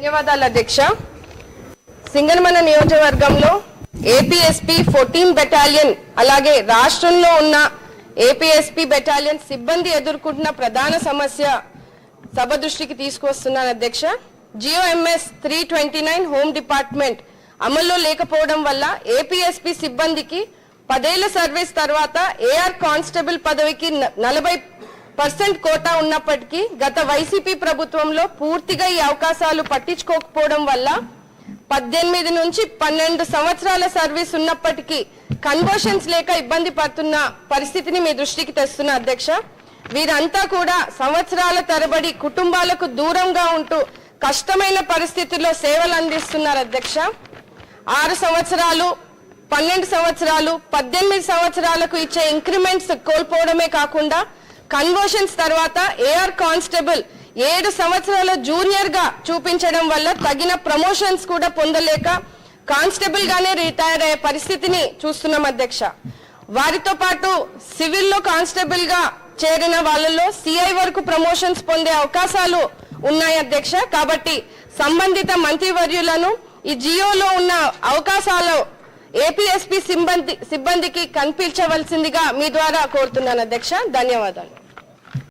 ధన్యవాదాలు అధ్యక్ష. సింగనమన నియోజకవర్గంలో ఏపీఎస్పీ ఫోర్టీన్ బెటాలియన్ అలాగే రాష్ట్రంలో ఉన్న ఏపీఎస్పీ బెటాలియన్ సిబ్బంది ఎదుర్కొంటున్న ప్రధాన సమస్య సభ దృష్టికి తీసుకొస్తున్నాను అధ్యక్ష. GOMS three twenty nine home department అమల్లో లేకపోవడం వల్ల ఏపీఎస్పీ సిబ్బందికి పదేళ్ళ సర్వీస్ తర్వాత ఏఆర్ కానిస్టేబుల్ పదవికి నలభై పర్సెంట్ కోటా ఉన్నప్పటికీ గత వైసీపీ ప్రభుత్వంలో పూర్తిగా ఈ అవకాశాలు పట్టించుకోకపోవడం వల్ల పద్దెనిమిది నుంచి పన్నెండు సంవత్సరాల సర్వీస్ ఉన్నప్పటికీ కన్వర్షన్స్ లేక ఇబ్బంది పడుతున్న పరిస్థితిని మీ దృష్టికి తెస్తున్న అధ్యక్ష వీరంతా కూడా సంవత్సరాల తరబడి కుటుంబాలకు దూరంగా ఉంటూ కష్టమైన పరిస్థితుల్లో సేవలు అందిస్తున్నారు అధ్యక్ష. ఆరు సంవత్సరాలు పన్నెండు సంవత్సరాలు పద్దెనిమిది సంవత్సరాలకు ఇచ్చే ఇంక్రిమెంట్స్ కోల్పోవడమే కాకుండా కన్వర్షన్స్ తర్వాత ఏఆర్ కానిస్టేబుల్ ఏడు సంవత్సరాల జూనియర్గా చూపించడం వల్ల తగిన ప్రమోషన్స్ కూడా పొందలేక కానిస్టేబుల్ గానే రిటైర్ అయ్యే పరిస్థితిని చూస్తున్నాం అధ్యక్ష. వారితో పాటు సివిల్లో కానిస్టేబుల్గా చేరిన వాళ్ళలో సిఐ వరకు ప్రమోషన్స్ పొందే అవకాశాలు ఉన్నాయి అధ్యక్ష. కాబట్టి సంబంధిత మంత్రివర్యులను ఈ జియోలో ఉన్న అవకాశాలు ఏపీఎస్పీ సిబ్బంది సిబ్బందికి కనిపించవలసిందిగా మీ ద్వారా కోరుతున్నాను అధ్యక్ష. ధన్యవాదాలు.